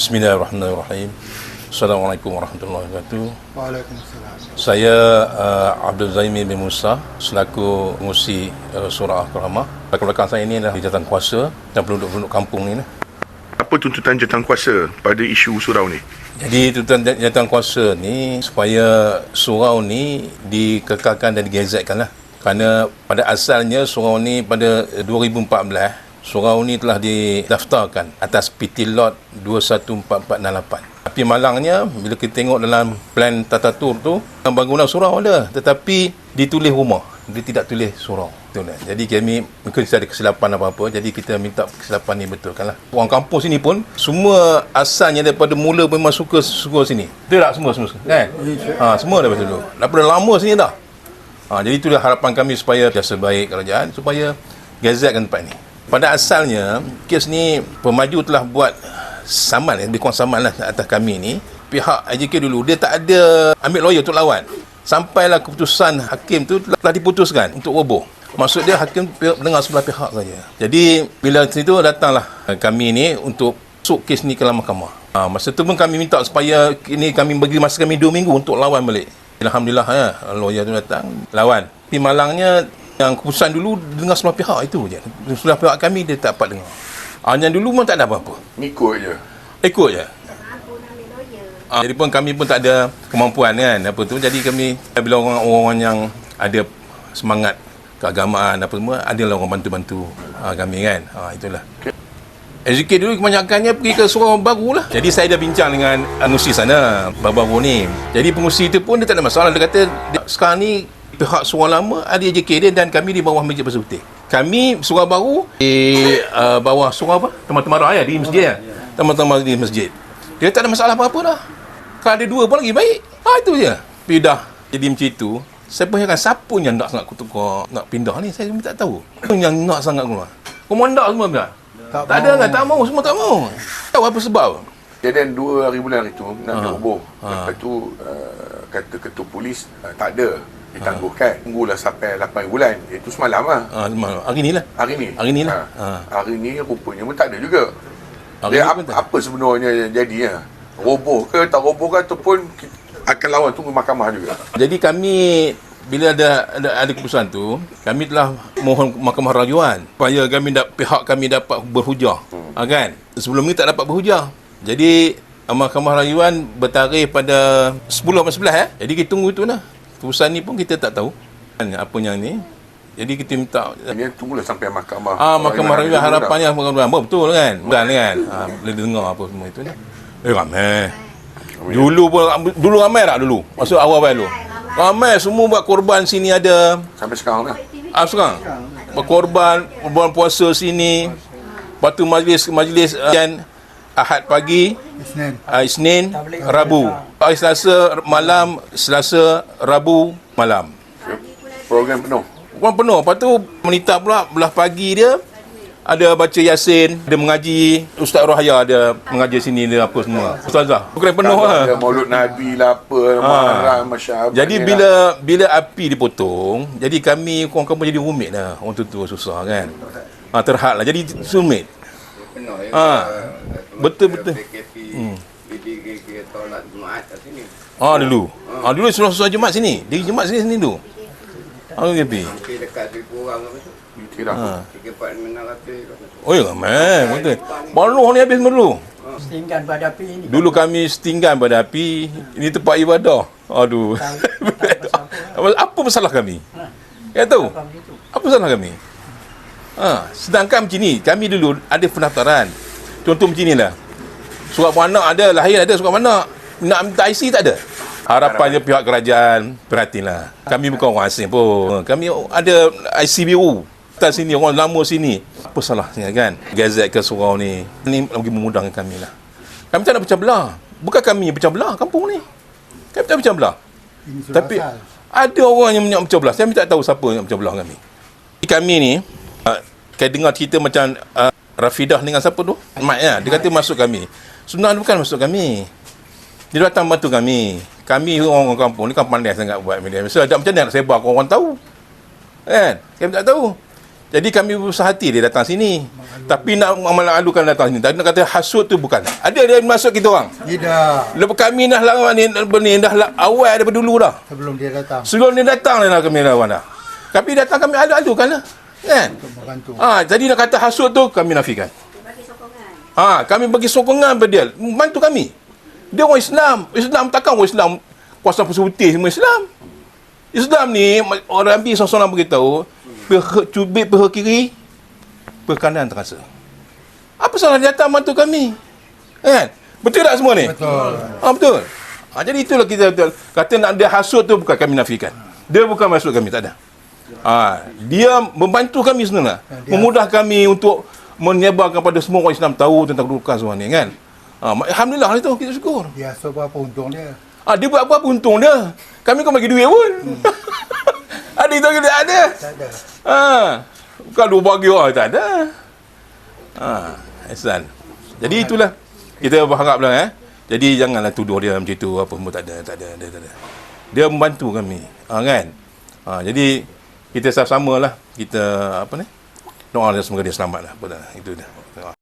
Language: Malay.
Bismillahirrahmanirrahim. Assalamualaikum warahmatullahi wabarakatuh. Waalaikumsalam. Saya uh, Abdul Zaimi bin Musa selaku pengusi uh, surah Al-Karamah. Belakang saya ini adalah jawatan kuasa dan penduduk-penduduk kampung ni. lah. Apa tuntutan jawatan kuasa pada isu surau ni? Jadi tuntutan jawatan kuasa ni supaya surau ni dikekalkan dan digezetkan lah. Kerana pada asalnya surau ni pada 2014 surau ni telah didaftarkan atas PT Lot 214468. Tapi malangnya bila kita tengok dalam plan tata tur tu bangunan surau ada tetapi ditulis rumah. Dia tidak tulis surau. Betul jadi kami mungkin ada kesilapan apa-apa jadi kita minta kesilapan ni betulkan lah. Orang kampung sini pun semua asalnya daripada mula memang suka suka sini. Betul tak? Semua semua kan ha, semua daripada dulu daripada lama sini dah. Ha, jadi itulah harapan kami supaya biasa baik kerajaan supaya gazetkan tempat ni pada asalnya kes ni pemaju telah buat saman lebih kurang saman lah atas kami ni. Pihak IJK dulu dia tak ada ambil lawyer untuk lawan. Sampailah keputusan hakim tu telah diputuskan untuk roboh. Maksud dia hakim dengar sebelah pihak saja. Jadi bila situ datanglah kami ni untuk masuk kes ni ke dalam mahkamah. Ha, masa tu pun kami minta supaya ini kami bagi masa kami 2 minggu untuk lawan balik. Alhamdulillah ya lawyer tu datang lawan. Tapi malangnya yang keputusan dulu dengar sebelah pihak itu je sebelah pihak kami dia tak dapat dengar Ah, yang dulu pun tak ada apa-apa. Ngikut je. Ikut je. Ah, jadi pun kami pun tak ada kemampuan kan apa tu. Jadi kami bila orang-orang yang ada semangat keagamaan apa semua adalah orang bantu-bantu ah, kami kan. Ah, itulah. SGK dulu kebanyakannya pergi ke surau baru lah. Jadi saya dah bincang dengan pengusi sana baru-baru ni. Jadi pengusi itu pun dia tak ada masalah. Dia kata dia, sekarang ni pihak surau lama ada dia dan kami di bawah Masjid Pasir Putih. Kami surau baru di uh, bawah surau apa? Teman-teman raya di masjid ya. Teman-teman di masjid. Dia tak ada masalah apa-apa dah. Kalau ada dua pun lagi baik. Ha itu je. Tapi dah jadi macam itu. Saya berheran siapa yang nak sangat kutukar nak pindah ni saya tak tahu. Yang nak sangat keluar. Komandan semua dah. Tak, tak ada kan? Tak mau. Semua tak mau. Tahu apa sebab? Kejadian dua hari bulan itu nak Ha. ha. roboh. Ha. Lepas tu uh, kata ketua polis uh, tak ada ditangguhkan. Tunggulah sampai 8 bulan. Itu semalam lah. Ha, semalam. hari ni lah. Hari ni. Hari ni lah. Ha. Ha. Hari ni rupanya pun tak ada juga. Hari Dia ni ap, pun tak. apa sebenarnya yang jadi ya? Roboh ke tak roboh ke ataupun akan lawan tunggu mahkamah juga. Jadi kami bila ada ada, ada keputusan tu, kami telah mohon mahkamah rayuan supaya kami dak pihak kami dapat berhujah. Hmm. Ha, kan? Sebelum ni tak dapat berhujah. Jadi ah, mahkamah rayuan bertarikh pada 10 atau 11 eh. Jadi kita tunggu tu lah. Keputusan ni pun kita tak tahu kan apa yang ni. Jadi kita minta Ini tunggulah sampai mahkamah. Ah, mahkamah rayuan harapannya mahkamah rayuan betul kan? Betul kan? Ah, boleh dengar apa semua itu ni. Eh ramai. Dulu pun dulu ramai tak dulu? Masa awal-awal dulu. Ramai semua buat korban sini ada. Sampai sekarang lah. Ah sekarang. Berkorban bulan puasa sini. Lepas tu majlis majlis uh, dan Ahad pagi, Isnin. uh, Isnin, Rabu. Hari Selasa malam, Selasa, Rabu malam. Program penuh. Orang penuh. Lepas tu menita pula belah pagi dia ada baca Yasin, ada mengaji. Ustaz Rohaya ada mengaji sini dia apa semua. Ustazah. Bukan penuh lah. Ada Maulud Nabi lah apa, Muharram, Masyarakat. Jadi bila bila api dipotong, jadi kami orang kampung jadi rumit lah. Orang tu susah kan. Ha, terhad lah. Jadi sumit. Ha. Betul betul. Hmm. Jadi kita tolak Jumaat kat sini. Ah dulu. Ah dulu susah-susah Jumat sini. Di Jumat sini sini dulu. Ah api. Hampir dekat seribu orang apa tu. Ha. Oh ya ramai. Betul. Baluh ni habis dulu. Setinggan pada api ini. Dulu kami setinggan pada api. Ini tempat ibadah. Aduh. Apa masalah kami? Ya tahu? Apa masalah kami? Ha, sedangkan macam ni, kami dulu ada pendaftaran. Contoh macam ni lah. Surat beranak ada, lahir ada surat beranak. Nak minta IC tak ada. Harapannya pihak kerajaan perhatilah. Kami bukan orang asing pun. Kami ada IC biru. Atas sini, orang lama sini. Apa salahnya kan? Gazet ke surau ni. Ini lagi memudahkan kami lah. Kami tak nak pecah belah. Bukan kami yang pecah belah kampung ni. Kami tak pecah belah. Tapi asal. ada orang yang nak pecah belah. Saya tak tahu siapa yang pecah belah kami. Kami ni, uh, kayak dengar cerita macam uh, Rafidah dengan siapa tu? Mat ya. Dia kata masuk kami. Sebenarnya bukan masuk kami. Dia datang bantu kami. Kami orang-orang kampung ni kan pandai sangat buat media. So, ada macam mana nak sebar orang tahu? Kan? Kami tak tahu. Jadi kami berusaha hati dia datang sini. Tapi nak malu-alukan datang sini. Tapi nak kata hasut tu bukan. Ada dia masuk kita orang. Tidak. Lepas kami dah lawan ni, ni dah awal daripada dulu dah. Sebelum dia datang Sebelum dia datang dah kami lawan dah. Tapi datang kami alu-alukan lah. Kan? membantu. Ha, jadi nak kata hasut tu kami nafikan. bagi sokongan. Ha, kami bagi sokongan pada dia. Bantu kami. Dia orang Islam. Islam takkan orang Islam kuasa putih semua Islam. Islam ni orang Nabi SAW beritahu cubit pihak kiri pihak kanan terasa. Apa salah dia datang bantu kami? Kan? Betul tak semua ni? Betul. Ha, betul. Ha, jadi itulah kita betul. Kata nak dia hasut tu bukan kami nafikan. Dia bukan masuk kami, tak ada. Ha, dia membantu kami sebenarnya. Dia- Memudah kami untuk menyebarkan kepada semua orang Islam tahu tentang kedudukan semua ni kan. Ha, Alhamdulillah itu kita syukur. Dia rasa berapa untung dia. Ha, dia buat apa-apa untung dia. Kami kau bagi duit pun. ada itu kita ada. Tak ada. Ha, bukan dua bagi orang tak ada. Ha, Ihsan. Jadi itulah kita berharaplah eh. Jadi janganlah tuduh dia macam tu apa pun tak ada, tak ada, dia tak ada. Dia membantu kami. Ha, kan? Ha, jadi kita sama-sama lah kita apa ni? Doa dia semoga dia selamat lah. Itu dah.